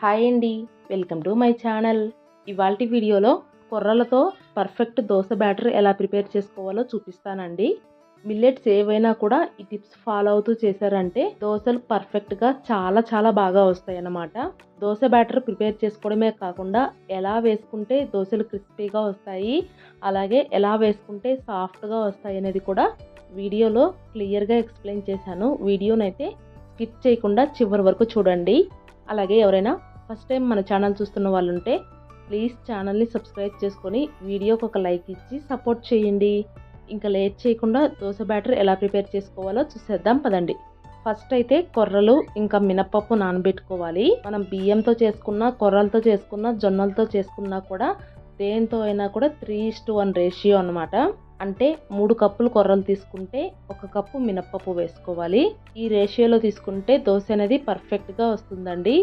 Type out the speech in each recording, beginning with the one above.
Hi అండి. Welcome to my channel. ఇవాళ వీడియోలో కొర్రలతో పర్ఫెక్ట్ దోశ బ్యాటర్ ఎలా ప్రిపేర్ చేసుకోవాలో చూపిస్తానండి. మిల్లెట్స్ ఏవైనా కూడా ఈ టిప్స్ ఫాలో అవుతూ చేశారంటే దోశలు పర్ఫెక్ట్గా చాలా చాలా బాగా వస్తాయి అన్నమాట దోశ బ్యాటర్ ప్రిపేర్ చేసుకోవడమే కాకుండా ఎలా వేసుకుంటే దోశలు క్రిస్పీగా వస్తాయి అలాగే ఎలా వేసుకుంటే సాఫ్ట్గా వస్తాయి అనేది కూడా వీడియోలో క్లియర్గా ఎక్స్ప్లెయిన్ చేశాను. వీడియోనైతే స్కిప్ చేయకుండా చివరి వరకు చూడండి. అలాగే ఎవరైనా ఫస్ట్ టైం మన ఛానల్ చూస్తున్న వాళ్ళు ఉంటే ప్లీజ్ ఛానల్ని సబ్స్క్రైబ్ చేసుకొని వీడియోకి ఒక లైక్ ఇచ్చి సపోర్ట్ చేయండి. ఇంకా లేట్ చేయకుండా దోశ బ్యాటర్ ఎలా ప్రిపేర్ చేసుకోవాలో చూసేద్దాం పదండి. ఫస్ట్ అయితే కొర్రలు ఇంకా మినప్పప్పు నానబెట్టుకోవాలి. మనం బియ్యంతో చేసుకున్న కొర్రలతో చేసుకున్న జొన్నలతో చేసుకున్నా కూడా దేంతో అయినా కూడా త్రీ టు వన్ రేషియో అనమాట అంటే మూడు కప్పులు కొర్రలు తీసుకుంటే ఒక కప్పు మినప్పప్పు వేసుకోవాలి. ఈ రేషియోలో తీసుకుంటే దోశ అనేది పర్ఫెక్ట్గా వస్తుందండి.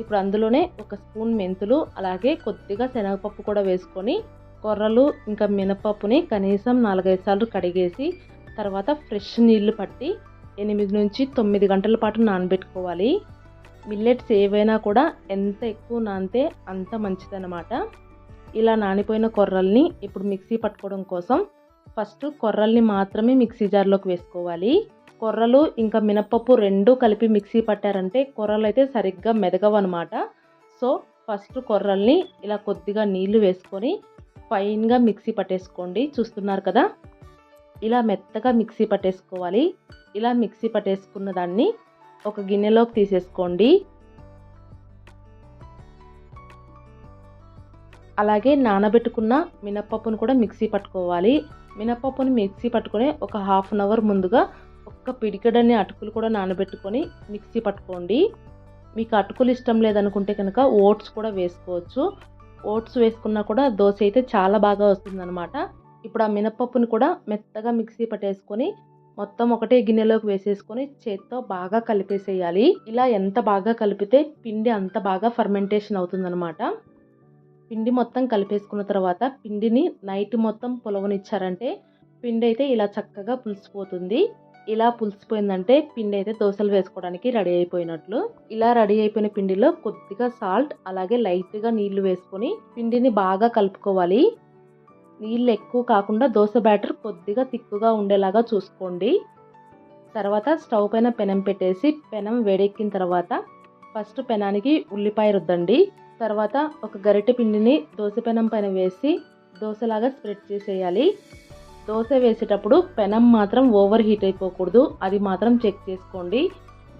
ఇప్పుడు అందులోనే ఒక స్పూన్ మెంతులు అలాగే కొద్దిగా శనగపప్పు కూడా వేసుకొని కొర్రలు ఇంకా మినపప్పుని కనీసం నాలుగైదు సార్లు కడిగేసి తర్వాత ఫ్రెష్ నీళ్ళు పట్టి ఎనిమిది నుంచి తొమ్మిది గంటల పాటు నానబెట్టుకోవాలి. మిల్లెట్స్ ఏవైనా కూడా ఎంత ఎక్కువ నానితే అంత మంచిదన్నమాట. ఇలా నానిపోయిన కొర్రల్ని ఇప్పుడు మిక్సీ పట్టుకోవడం కోసం ఫస్ట్ కొర్రల్ని మాత్రమే మిక్సీ జార్లోకి వేసుకోవాలి. కొర్రలు ఇంకా మినపప్పు రెండు కలిపి మిక్సీ పట్టారంటే కొర్రలు అయితే సరిగ్గా మెదగవన్నమాట సో ఫస్ట్ కొర్రల్ని ఇలా కొద్దిగా నీళ్ళు వేసుకొని ఫైన్గా మిక్సీ పట్టేసుకోండి. చూస్తున్నారు కదా? ఇలా మెత్తగా మిక్సీ పట్టేసుకోవాలి. ఇలా మిక్సీ పట్టేసుకున్న దాన్ని ఒక గిన్నెలోకి తీసేసుకోండి. అలాగే నానబెట్టుకున్న మినప్పప్పును కూడా మిక్సీ పట్టుకోవాలి. మినప్పప్పును మిక్సీ పట్టుకొని ఒక హాఫ్ అన్ అవర్ ముందుగా ఒక్క పిడికడని అటుకులు కూడా నానబెట్టుకొని మిక్సీ పట్టుకోండి. మీకు అటుకులు ఇష్టం లేదనుకుంటే కనుక ఓట్స్ కూడా వేసుకోవచ్చు. ఓట్స్ వేసుకున్నా కూడా దోశ అయితే చాలా బాగా వస్తుందన్నమాట. ఇప్పుడు ఆ మినపప్పుని కూడా మెత్తగా మిక్సీ పట్టేసుకొని మొత్తం ఒకటే గిన్నెలోకి వేసేసుకొని చేత్తో బాగా కలిపేసేయాలి. ఇలా ఎంత బాగా కలిపితే పిండి అంత బాగా ఫర్మెంటేషన్ అవుతుందన్నమాట. పిండి మొత్తం కలిపేసుకున్న తర్వాత పిండిని నైట్ మొత్తం పొలవనిచ్చారంటే పిండి అయితే ఇలా చక్కగా పులిసిపోతుంది. ఇలా పులిసిపోయిందంటే పిండి అయితే దోశలు వేసుకోవడానికి రెడీ అయిపోయినట్లు. ఇలా రెడీ అయిపోయిన పిండిలో కొద్దిగా సాల్ట్ అలాగే లైట్గా నీళ్ళు వేసుకొని పిండిని బాగా కలుపుకోవాలి. నీళ్ళు ఎక్కువ కాకుండా దోశ బ్యాటర్ కొద్దిగా తిక్కుగా ఉండేలాగా చూసుకోండి. తర్వాత స్టవ్ పైన పెనం పెట్టేసి పెనం వేడెక్కిన తర్వాత ఫస్ట్ పెనానికి ఉల్లిపాయ రుద్దండి. తర్వాత ఒక గరిటె పిండిని దోశ పెనం పైన వేసి దోశలాగా స్ప్రెడ్ చేసేయాలి. దోశ వేసేటప్పుడు పెనం మాత్రం ఓవర్ హీట్ అయిపోకూడదు. అది మాత్రం చెక్ చేసుకోండి.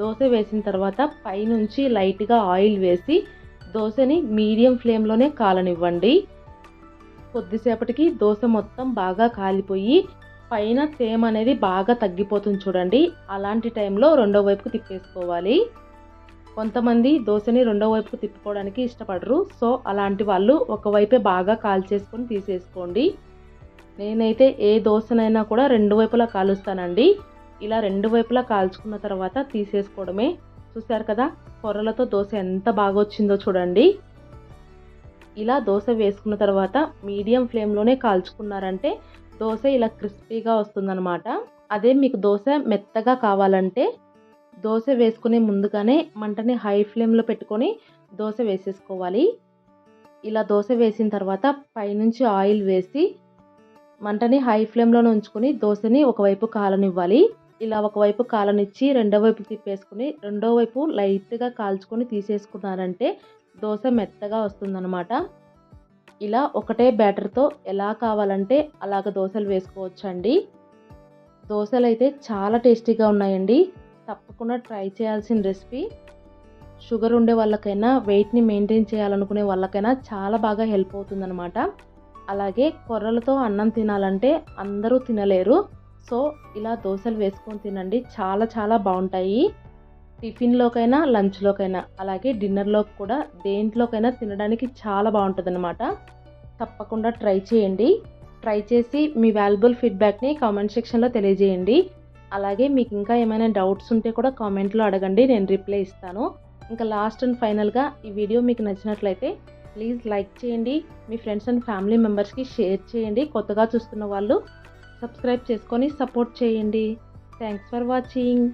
దోశ వేసిన తర్వాత పైనుంచి లైట్గా ఆయిల్ వేసి దోశని మీడియం ఫ్లేమ్లోనే కాలనివ్వండి. కొద్దిసేపటికి దోశ మొత్తం బాగా కాలిపోయి పైన తేమ అనేది బాగా తగ్గిపోతుంది చూడండి. అలాంటి టైంలో రెండో వైపుకు తిప్పేసుకోవాలి. కొంతమంది దోశని రెండో వైపుకు తిప్పుకోవడానికి ఇష్టపడరు. సో అలాంటి వాళ్ళు ఒకవైపే బాగా కాల్చేసుకొని తీసేసుకోండి. నేనైతే ఏ దోశనైనా కూడా రెండు వైపులా కాలుస్తానండి. ఇలా రెండు వైపులా కాల్చుకున్న తర్వాత తీసేసుకోవడమే. చూసారు కదా కొర్రలతో దోశ ఎంత బాగా వచ్చిందో చూడండి. ఇలా దోశ వేసుకున్న తర్వాత మీడియం ఫ్లేమ్లోనే కాల్చుకున్నారంటే దోశ ఇలా క్రిస్పీగా వస్తుందన్నమాట. అదే మీకు దోశ మెత్తగా కావాలంటే దోశ వేసుకునే ముందుగానే మంటని హై ఫ్లేమ్లో పెట్టుకొని దోశ వేసేసుకోవాలి. ఇలా దోశ వేసిన తర్వాత పైనుంచి ఆయిల్ వేసి మంటని హై ఫ్లేమ్లోనే ఉంచుకొని దోశని ఒకవైపు కాలనివ్వాలి. ఇలా ఒకవైపు కాలనిచ్చి రెండో వైపు తిప్పేసుకుని రెండో వైపు లైట్గా కాల్చుకొని తీసేసుకున్నారంటే దోశ మెత్తగా వస్తుందన్నమాట. ఇలా ఒకటే బ్యాటర్తో ఎలా కావాలంటే అలాగ దోశలు వేసుకోవచ్చండి. దోశలు అయితే చాలా టేస్టీగా ఉన్నాయండి. తప్పకుండా ట్రై చేయాల్సిన రెసిపీ షుగర్ ఉండే వాళ్ళకైనా వెయిట్ని మెయింటైన్ చేయాలనుకునే వాళ్ళకైనా చాలా బాగా హెల్ప్ అవుతుందన్నమాట. అలాగే కొర్రలతో అన్నం తినాలంటే అందరూ తినలేరు. సో ఇలా దోశలు వేసుకొని తినండి. చాలా చాలా బాగుంటాయి. టిఫిన్లోకైనా లంచ్లోకైనా అలాగే డిన్నర్లోకి కూడా దేంట్లోకైనా తినడానికి చాలా బాగుంటుంది అనమాట తప్పకుండా ట్రై చేయండి. ట్రై చేసి మీ వాల్యుబుల్ ఫీడ్బ్యాక్ని కామెంట్ సెక్షన్లో తెలియజేయండి. అలాగే మీకు ఇంకా ఏమైనా డౌట్స్ ఉంటే కూడా కామెంట్లో అడగండి. నేను రిప్లై ఇస్తాను. ఇంకా లాస్ట్ అండ్ ఫైనల్గా ఈ వీడియో మీకు నచ్చినట్లయితే ప్లీజ్ లైక్ చేయండి. మీ ఫ్రెండ్స్ అండ్ ఫ్యామిలీ మెంబర్స్కి షేర్ చేయండి. కొత్తగా చూస్తున్న వాళ్ళు సబ్స్క్రైబ్ చేసుకొని సపోర్ట్ చేయండి. Thanks for watching.